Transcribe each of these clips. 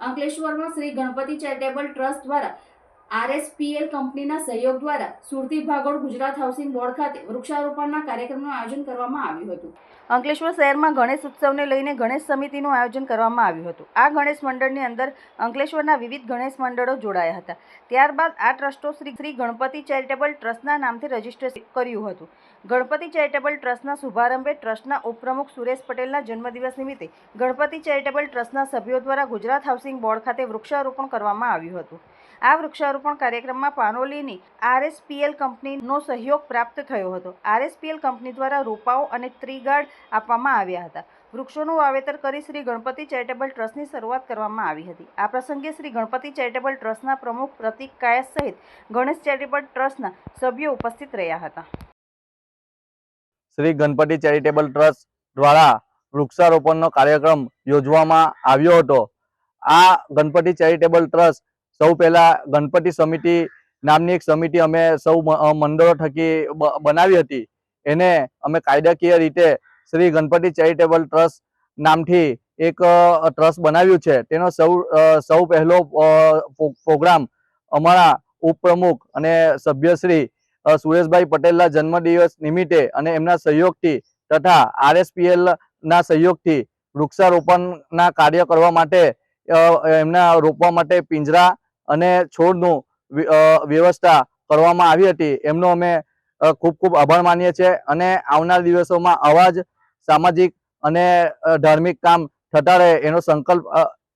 અંકલેશ્વરમાં Shri Ganpati charitable trust દ્વારા RSPL કંપનીના સહયોગ દ્વારા સુરતી ભાગોળ ગુજરાત હાઉસિંગ બોર્ડ ખાતે વૃક્ષારોપણના કાર્યક્રમનું આયોજન કરવામાં આવ્યું હતું. અંકલેશ્વર શહેરમાં ગણેશ ઉત્સવને લઈને ગણેશ સમિતિનું આયોજન કરવામાં આવ્યું હતું. આ ગણેશ મંડળની અંદર અંકલેશ્વરના વિવિધ ગણેશ મંડળો જોડાયા હતા. ત્યારબાદ આ ટ્રસ્ટો શ્રી શ્રી ગણપતિ ચેરિટેબલ ટ્રસ્ટના નામથી રજિસ્ટર કર્યું હતું. ગણપતિ ચેરિટેબલ ટ્રસ્ટના શુભારંભે ટ્રસ્ટના ઉપપ્રમુખ સુરેશ પટેલના જન્મદિવસ નિમિત્તે ગણપતિ ચેરિટેબલ ટ્રસ્ટના સભ્યો દ્વારા ગુજરાત હાઉસિંગ બોર્ડ ખાતે વૃક્ષારોપણ કરવામાં આવ્યું હતું. આ વૃક્ષારોપણ કાર્યક્રમમાં પાનોલીની આરએસપીએલ કંપનીનો સહયોગ પ્રાપ્ત થયો હતો. આરએસપીએલ કંપની દ્વારા રોપાઓ અને ટ્રી આપવામાં આવ્યા હતા. વૃક્ષોનું વાવેતર કરી શ્રી ગણપતિ ચેરિટેબલ ટ્રસ્ટની શરૂઆત કરવામાં આવી હતી. આ પ્રસંગે શ્રી ગણપતિ ચેરિટેબલ ટ્રસ્ટના પ્રમુખ પ્રતિક કાયસ સહિત ગણેશ ચેરિટેબલ ટ્રસ્ટના સભ્યો ઉપસ્થિત રહ્યા હતા. શ્રી ગણપતિ ચેરિટેબલ ટ્રસ્ટ દ્વારા વૃક્ષારોપણનો કાર્યક્રમ યોજવામાં આવ્યો હતો. આ ગણપતિ ચેરિટેબલ ટ્રસ્ટ સૌ પહેલા ગણપતિ સમિતિ નામની એક સમિતિ અમે સૌ મંડળો થકી બનાવી હતી. એને અમે કાયદાકીય રીતે શ્રી ગણપતિ ચેરિટેબલ ટ્રસ્ટ નામથી એક ટ્રસ્ટ બનાવ્યું છે. તેનો સૌ સૌ પહેલો પ્રોગ્રામ અમારા ઉપપ્રમુખ અને સભ્યશ્રી સુરેશભાઈ પટેલના જન્મદિવસ નિમિત્તે અને એમના સહયોગથી તથા આરએસપીએલના સહયોગથી વૃક્ષારોપણના કાર્ય કરવા માટે એમના રોપવા માટે પિંજરા અને છોડનું વ્યવસ્થા કરવામાં આવી હતી. એમનો અમે ખૂબ ખૂબ આભાર માનીએ છીએ અને આવનાર દિવસોમાં આવા જ સામાજિક અને ધાર્મિક કામ થતા રહે એનો સંકલ્પ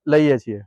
લઈએ છીએ.